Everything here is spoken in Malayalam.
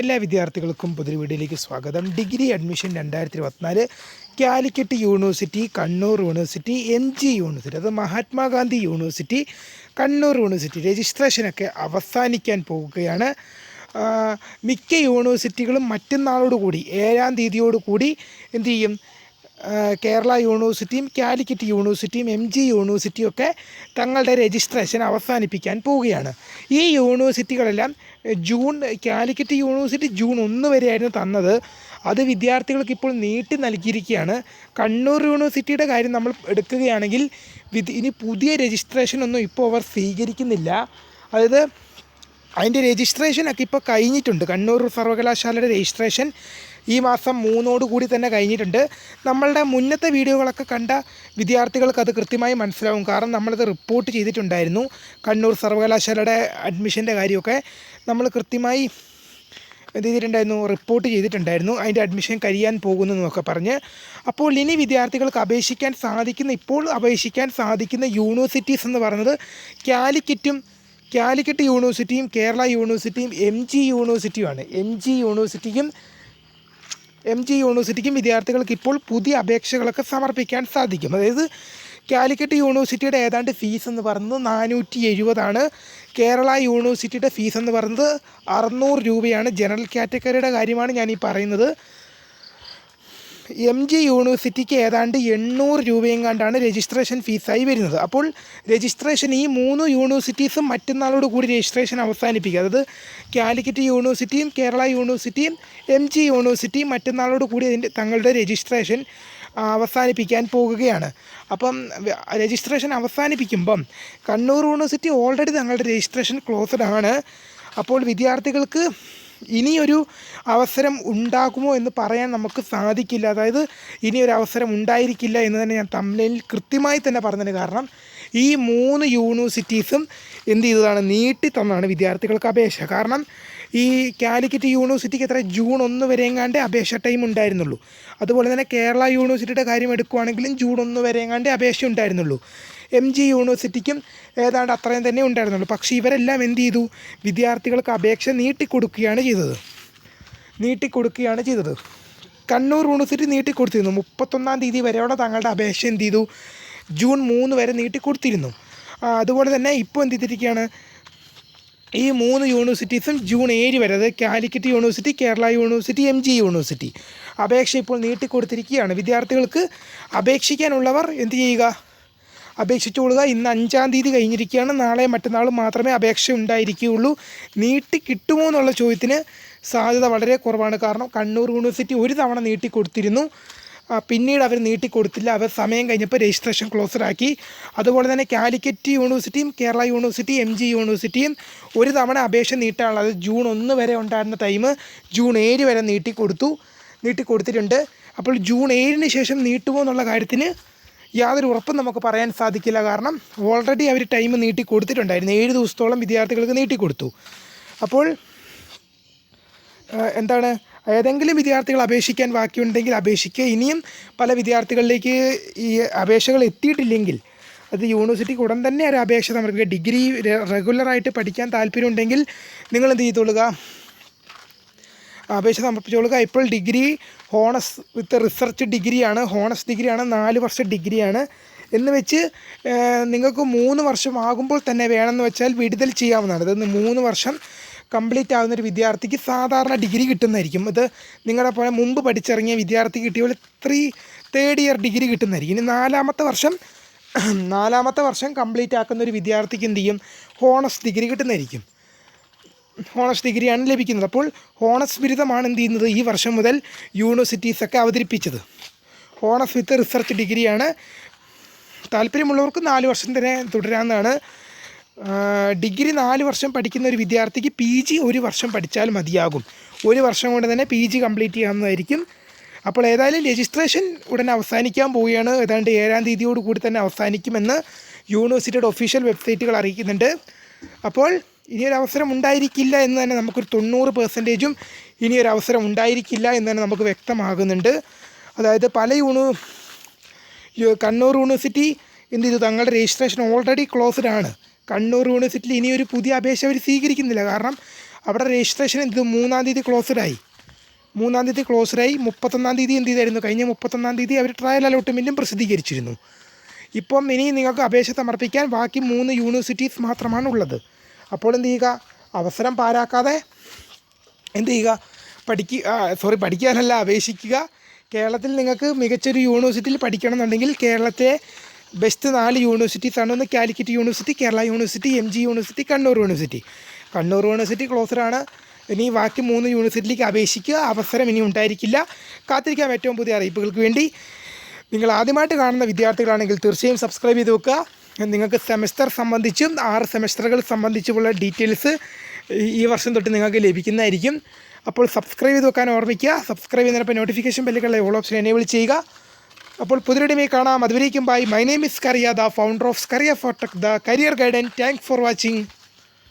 എല്ലാ വിദ്യാർത്ഥികൾക്കും പുതിയ വീഡിയോയിലേക്ക് സ്വാഗതം. ഡിഗ്രി അഡ്മിഷൻ രണ്ടായിരത്തി ഇരുപത്തിനാല് Calicut university Kannur university M G university അത് മഹാത്മാഗാന്ധി യൂണിവേഴ്സിറ്റി കണ്ണൂർ യൂണിവേഴ്സിറ്റി രജിസ്ട്രേഷനൊക്കെ അവസാനിക്കാൻ പോവുകയാണ്. മിക്ക യൂണിവേഴ്സിറ്റികളും മറ്റന്നാളോടുകൂടി ഏഴാം തീയതിയോടുകൂടി എന്തു ചെയ്യും? കേരള യൂണിവേഴ്സിറ്റിയും കാലിക്കറ്റ് യൂണിവേഴ്സിറ്റിയും എം ജി യൂണിവേഴ്സിറ്റിയും ഒക്കെ തങ്ങളുടെ രജിസ്ട്രേഷൻ അവസാനിപ്പിക്കാൻ പോവുകയാണ്. ഈ യൂണിവേഴ്സിറ്റികളെല്ലാം ജൂൺ കാലിക്കറ്റ് യൂണിവേഴ്സിറ്റി ജൂൺ ഒന്ന് വരെയായിരുന്നു തന്നത്. അത് വിദ്യാർത്ഥികൾക്ക് ഇപ്പോൾ നീട്ടി നൽകിയിരിക്കുകയാണ്. കണ്ണൂർ യൂണിവേഴ്സിറ്റിയുടെ കാര്യം നമ്മൾ എടുക്കുകയാണെങ്കിൽ ഇനി പുതിയ രജിസ്ട്രേഷൻ ഒന്നും ഇപ്പോൾ അവർ സ്വീകരിക്കുന്നില്ല. അതായത് അതിന്റെ രജിസ്ട്രേഷനൊക്കെ ഇപ്പോൾ കഴിഞ്ഞിട്ടുണ്ട്. കണ്ണൂർ സർവകലാശാലയുടെ രജിസ്ട്രേഷൻ ഈ മാസം മൂന്നോട് കൂടി തന്നെ കഴിഞ്ഞിട്ടുണ്ട്. നമ്മളുടെ മുന്നത്തെ വീഡിയോകളൊക്കെ കണ്ട വിദ്യാർത്ഥികൾക്ക് അത് കൃത്യമായി മനസ്സിലാവും. കാരണം നമ്മളത് റിപ്പോർട്ട് ചെയ്തിട്ടുണ്ടായിരുന്നു. കണ്ണൂർ സർവകലാശാലയുടെ അഡ്മിഷന്റെ കാര്യമൊക്കെ നമ്മൾ കൃത്യമായി എന്ത് ചെയ്തിട്ടുണ്ടായിരുന്നു? റിപ്പോർട്ട് ചെയ്തിട്ടുണ്ടായിരുന്നു. അതിന്റെ അഡ്മിഷൻ കഴിയാൻ പോകുന്നു എന്നൊക്കെ പറഞ്ഞ്. അപ്പോൾ ഇനി വിദ്യാർത്ഥികൾക്ക് അപേക്ഷിക്കാൻ സാധിക്കുന്ന ഇപ്പോൾ അപേക്ഷിക്കാൻ സാധിക്കുന്ന യൂണിവേഴ്സിറ്റീസ് എന്ന് പറയുന്നത് കാലിക്കറ്റും കാലിക്കറ്റ് യൂണിവേഴ്സിറ്റിയും കേരള യൂണിവേഴ്സിറ്റിയും എം ജി യൂണിവേഴ്സിറ്റിയുമാണ് എം ജി യൂണിവേഴ്സിറ്റിക്കും എം ജി യൂണിവേഴ്സിറ്റിക്കും വിദ്യാർത്ഥികൾക്ക് ഇപ്പോൾ പുതിയ അപേക്ഷകളൊക്കെ സമർപ്പിക്കാൻ സാധിക്കും. അതായത് കാലിക്കറ്റ് യൂണിവേഴ്സിറ്റിയുടെ ഏതാണ്ട് ഫീസ് എന്ന് പറയുന്നത് നാനൂറ്റി എഴുപതാണ് കേരള യൂണിവേഴ്സിറ്റിയുടെ ഫീസ് എന്ന് പറയുന്നത് അറുന്നൂറ് രൂപയാണ്. ജനറൽ കാറ്റഗറിയുടെ കാര്യമാണ് ഞാൻ ഈ പറയുന്നത്. എം ജി യൂണിവേഴ്സിറ്റിക്ക് ഏതാണ്ട് എണ്ണൂറ് രൂപയും കണ്ടാണ് രജിസ്ട്രേഷൻ ഫീസായി വരുന്നത്. അപ്പോൾ രജിസ്ട്രേഷൻ ഈ മൂന്ന് യൂണിവേഴ്സിറ്റീസും മറ്റന്നാളോട് കൂടി രജിസ്ട്രേഷൻ അവസാനിപ്പിക്കുക അതായത് കാലിക്കറ്റ് യൂണിവേഴ്സിറ്റിയും കേരള യൂണിവേഴ്സിറ്റിയും എം ജി യൂണിവേഴ്സിറ്റിയും മറ്റന്നാളോട് കൂടി അതിന്റെ തങ്ങളുടെ രജിസ്ട്രേഷൻ അവസാനിപ്പിക്കാൻ പോകുകയാണ്. അപ്പം രജിസ്ട്രേഷൻ അവസാനിപ്പിക്കുമ്പം കണ്ണൂർ യൂണിവേഴ്സിറ്റി ഓൾറെഡി തങ്ങളുടെ രജിസ്ട്രേഷൻ ക്ലോസ്ഡ് ആണ്. അപ്പോൾ വിദ്യാർത്ഥികൾക്ക് ഇനിയൊരു അവസരം ഉണ്ടാകുമോ എന്ന് പറയാൻ നമുക്ക് സാധിക്കില്ല. അതായത് ഇനിയൊരു അവസരം ഉണ്ടായിരിക്കില്ല എന്ന് തന്നെ ഞാൻ തമ്മിൽ കൃത്യമായി തന്നെ പറഞ്ഞതിന് കാരണം ഈ മൂന്ന് യൂണിവേഴ്സിറ്റീസും എന്ത് ചെയ്തതാണ്? നീട്ടി തന്നാണ് വിദ്യാർത്ഥികൾക്ക് അപേക്ഷ. കാരണം ഈ കാലിക്കറ്റ് യൂണിവേഴ്സിറ്റിക്ക് എത്ര ജൂൺ ഒന്ന് വരെയെങ്ങാണ്ട് അപേക്ഷ ടൈം ഉണ്ടായിരുന്നുള്ളൂ. അതുപോലെ തന്നെ കേരള യൂണിവേഴ്സിറ്റിയുടെ കാര്യം എടുക്കുവാണെങ്കിലും ജൂൺ ഒന്ന് വരെയെങ്ങാണ്ട് അപേക്ഷ ഉണ്ടായിരുന്നുള്ളൂ. എം ജി യൂണിവേഴ്സിറ്റിക്കും ഏതാണ്ട് അത്രയും തന്നെ ഉണ്ടായിരുന്നുള്ളൂ. പക്ഷേ ഇവരെല്ലാം എന്ത് ചെയ്തു? വിദ്യാർത്ഥികൾക്ക് അപേക്ഷ നീട്ടിക്കൊടുക്കുകയാണ് ചെയ്തത്. നീട്ടിക്കൊടുക്കുകയാണ് ചെയ്തത്. കണ്ണൂർ യൂണിവേഴ്സിറ്റി നീട്ടിക്കൊടുത്തിരുന്നു. മുപ്പത്തൊന്നാം തീയതി വരെയുള്ള തങ്ങളുടെ അപേക്ഷ എന്ത് ചെയ്തു? ജൂൺ മൂന്ന് വരെ നീട്ടിക്കൊടുത്തിരുന്നു. അതുപോലെ തന്നെ ഇപ്പോൾ എന്ത് ചെയ്തിരിക്കുകയാണ്? ഈ മൂന്ന് യൂണിവേഴ്സിറ്റീസും ജൂൺ ഏഴ് വരെ അതായത് Calicut university Kerala university M G university അപേക്ഷ ഇപ്പോൾ നീട്ടിക്കൊടുത്തിരിക്കുകയാണ്. വിദ്യാർത്ഥികൾക്ക് അപേക്ഷിക്കാനുള്ളവർ എന്ത് ചെയ്യുക? അപേക്ഷിച്ചുകൊള്ളുക ഇന്ന് അഞ്ചാം തീയതി കഴിഞ്ഞിരിക്കുകയാണ്. നാളെ മറ്റന്നാളും മാത്രമേ അപേക്ഷ ഉണ്ടായിരിക്കുകയുള്ളൂ നീട്ടി കിട്ടുമോ എന്നുള്ള ചോദ്യത്തിന് സാധ്യത വളരെ കുറവാണ്. കാരണം കണ്ണൂർ യൂണിവേഴ്സിറ്റി ഒരു തവണ നീട്ടിക്കൊടുത്തിരുന്നു പിന്നീട് അവർ നീട്ടിക്കൊടുത്തില്ല അവർ സമയം കഴിഞ്ഞപ്പോൾ രജിസ്ട്രേഷൻ ക്ലോസർ ആക്കി അതുപോലെ തന്നെ കാലിക്കറ്റ് യൂണിവേഴ്സിറ്റിയും കേരള യൂണിവേഴ്സിറ്റി എം ജി യൂണിവേഴ്സിറ്റിയും ഒരു തവണ അപേക്ഷ നീട്ടാനുള്ളത് ജൂൺ ഒന്ന് വരെ ഉണ്ടായിരുന്ന ടൈം ജൂൺ ഏഴ് വരെ നീട്ടിക്കൊടുത്തു നീട്ടിക്കൊടുത്തിട്ടുണ്ട് അപ്പോൾ ജൂൺ ഏഴിന് ശേഷം നീട്ടുമോ എന്നുള്ള കാര്യത്തിന് യാതൊരു ഉറപ്പും നമുക്ക് പറയാൻ സാധിക്കില്ല. കാരണം ഓൾറെഡി അവർ ടൈം നീട്ടി കൊടുത്തിട്ടുണ്ടായിരുന്നു. ഏഴ് ദിവസത്തോളം വിദ്യാർത്ഥികൾക്ക് നീട്ടി കൊടുത്തു. അപ്പോൾ എന്താണ്? ഏതെങ്കിലും വിദ്യാർത്ഥികൾ അപേക്ഷിക്കാൻ ബാക്കിയുണ്ടെങ്കിൽ അപേക്ഷിക്കുക. ഇനിയും പല വിദ്യാർത്ഥികളിലേക്ക് ഈ അപേക്ഷകൾ എത്തിയിട്ടില്ലെങ്കിൽ അത് യൂണിവേഴ്സിറ്റിക്ക് ഉടൻ തന്നെ ഒരു അപേക്ഷ സമർപ്പിക്കുക. ഡിഗ്രി റെഗുലറായിട്ട് പഠിക്കാൻ താല്പര്യമുണ്ടെങ്കിൽ നിങ്ങൾ എന്ത് ചെയ്തോളുക അപേക്ഷ സമർപ്പിച്ചോളുക ഇപ്പോൾ ഡിഗ്രി ഹോണസ് വിത്ത് റിസർച്ച് ഡിഗ്രിയാണ് ഹോണസ് ഡിഗ്രിയാണ് നാല് വർഷ ഡിഗ്രിയാണ്. എന്ന് വെച്ച് നിങ്ങൾക്ക് മൂന്ന് വർഷം ആകുമ്പോൾ തന്നെ വേണമെന്ന് വെച്ചാൽ വിടുതൽ ചെയ്യാവുന്നതാണ്. ഇതൊന്ന് മൂന്ന് വർഷം കംപ്ലീറ്റ് ആകുന്ന ഒരു വിദ്യാർത്ഥിക്ക് സാധാരണ ഡിഗ്രി കിട്ടുന്നതായിരിക്കും. ഇത് നിങ്ങളുടെ പോലെ മുമ്പ് പഠിച്ചിറങ്ങിയ വിദ്യാർത്ഥി കിട്ടിയ പോലെ ത്രീ തേർഡ് ഇയർ ഡിഗ്രി കിട്ടുന്നതായിരിക്കും. ഇനി നാലാമത്തെ വർഷം നാലാമത്തെ വർഷം കംപ്ലീറ്റ് ആക്കുന്ന ഒരു വിദ്യാർത്ഥിക്ക് എന്ത് ചെയ്യും? ഹോണസ് ഡിഗ്രി കിട്ടുന്നതായിരിക്കും. ഹോണസ് ഡിഗ്രിയാണ് ലഭിക്കുന്നത്. അപ്പോൾ ഹോണസ് ബിരുദമാണ് എന്ത് ചെയ്യുന്നത്? ഈ വർഷം മുതൽ യൂണിവേഴ്സിറ്റീസൊക്കെ അവതരിപ്പിച്ചത്. ഹോണസ് വിത്ത് റിസർച്ച് ഡിഗ്രിയാണ്. താല്പര്യമുള്ളവർക്ക് നാല് വർഷം തന്നെ തുടരാമെന്നാണ് ഡിഗ്രി നാല് വർഷം പഠിക്കുന്ന ഒരു വിദ്യാർത്ഥിക്ക് പി ജി ഒരു വർഷം പഠിച്ചാൽ മതിയാകും. ഒരു വർഷം കൊണ്ട് തന്നെ പി ജി കംപ്ലീറ്റ് ചെയ്യാവുന്നതായിരിക്കും. അപ്പോൾ ഏതായാലും രജിസ്ട്രേഷൻ ഉടൻ അവസാനിക്കാൻ പോവുകയാണ്. ഏതാണ്ട് ഏഴാം തീയതിയോട് കൂടി തന്നെ അവസാനിക്കുമെന്ന് യൂണിവേഴ്സിറ്റിയുടെ ഒഫീഷ്യൽ വെബ്സൈറ്റുകൾ അറിയിക്കുന്നുണ്ട്. അപ്പോൾ ഇനിയൊരു അവസരം ഉണ്ടായിരിക്കില്ല എന്ന് തന്നെ നമുക്കൊരു തൊണ്ണൂറ് പെർസെന്റേജും ഇനിയൊരു അവസരം ഉണ്ടായിരിക്കില്ല എന്ന് തന്നെ നമുക്ക് വ്യക്തമാകുന്നുണ്ട്. അതായത് പല യൂണി കണ്ണൂർ യൂണിവേഴ്സിറ്റി എന്ത് ചെയ്തു? തങ്ങളുടെ രജിസ്ട്രേഷൻ ഓൾറെഡി ക്ലോസ്ഡ് ആണ്. കണ്ണൂർ യൂണിവേഴ്സിറ്റിയിൽ ഇനിയൊരു പുതിയ അപേക്ഷ അവർ സ്വീകരിക്കുന്നില്ല. കാരണം അവിടെ രജിസ്ട്രേഷൻ എന്ത് ചെയ്തു? മൂന്നാം തീയതി ക്ലോസ്ഡായി മൂന്നാം തീയതി ക്ലോസ്ഡായി മുപ്പത്തൊന്നാം തീയതി എന്ത് ചെയ്തായിരുന്നു? കഴിഞ്ഞ മുപ്പത്തൊന്നാം തീയതി അവർ ട്രയൽ അലോട്ട്മെന്റും പ്രസിദ്ധീകരിച്ചിരുന്നു. ഇപ്പം ഇനി നിങ്ങൾക്ക് അപേക്ഷ സമർപ്പിക്കാൻ ബാക്കി മൂന്ന് യൂണിവേഴ്സിറ്റീസ് മാത്രമാണ് ഉള്ളത് അപ്പോൾ എന്ത് ചെയ്യുക? അവസരം പാരാക്കാതെ എന്ത് ചെയ്യുക? പഠിക്കുക സോറി പഠിക്കാനല്ല അപേക്ഷിക്കുക. കേരളത്തിൽ നിങ്ങൾക്ക് മികച്ചൊരു യൂണിവേഴ്സിറ്റിയിൽ പഠിക്കണം എന്നുണ്ടെങ്കിൽ കേരളത്തിലെ ബെസ്റ്റ് നാല് യൂണിവേഴ്സിറ്റീസാണ് ഒന്ന് Calicut university Kerala university M G university Kannur university Kannur university ക്ലോസറാണ് ഇനി ബാക്കി മൂന്ന് യൂണിവേഴ്സിറ്റിയിലേക്ക് അപേക്ഷിക്കുക. അവസരം ഇനി ഉണ്ടായിരിക്കില്ല. കാത്തിരിക്കാം ഏറ്റവും പുതിയ അറിയിപ്പുകൾക്ക് വേണ്ടി. നിങ്ങൾ ആദ്യമായിട്ട് കാണുന്ന വിദ്യാർത്ഥികളാണെങ്കിൽ തീർച്ചയായും സബ്സ്ക്രൈബ് ചെയ്ത് വെക്കുക. നിങ്ങൾക്ക് സെമസ്റ്റർ സംബന്ധിച്ചും ആറ് സെമസ്റ്ററുകൾ സംബന്ധിച്ചുമുള്ള ഡീറ്റെയിൽസ് ഈ വർഷം തൊട്ട് നിങ്ങൾക്ക് ലഭിക്കുന്നതായിരിക്കും. അപ്പോൾ സബ്സ്ക്രൈബ് ചെയ്ത് വെക്കാൻ ഓർമ്മിക്കുക. സബ്സ്ക്രൈബ് ചെയ്യുന്നതിനൊപ്പം നോട്ടിഫിക്കേഷൻ ബെല്ലുകളെ ഓൾ ഓപ്ഷൻ എനേബിൾ ചെയ്യുക. അപ്പോൾ പുതിയൊരുമേ കാണാം. അതുവരേക്കും bye. My name is Kariya the founder of Scaria for tech the career guidance thank for watching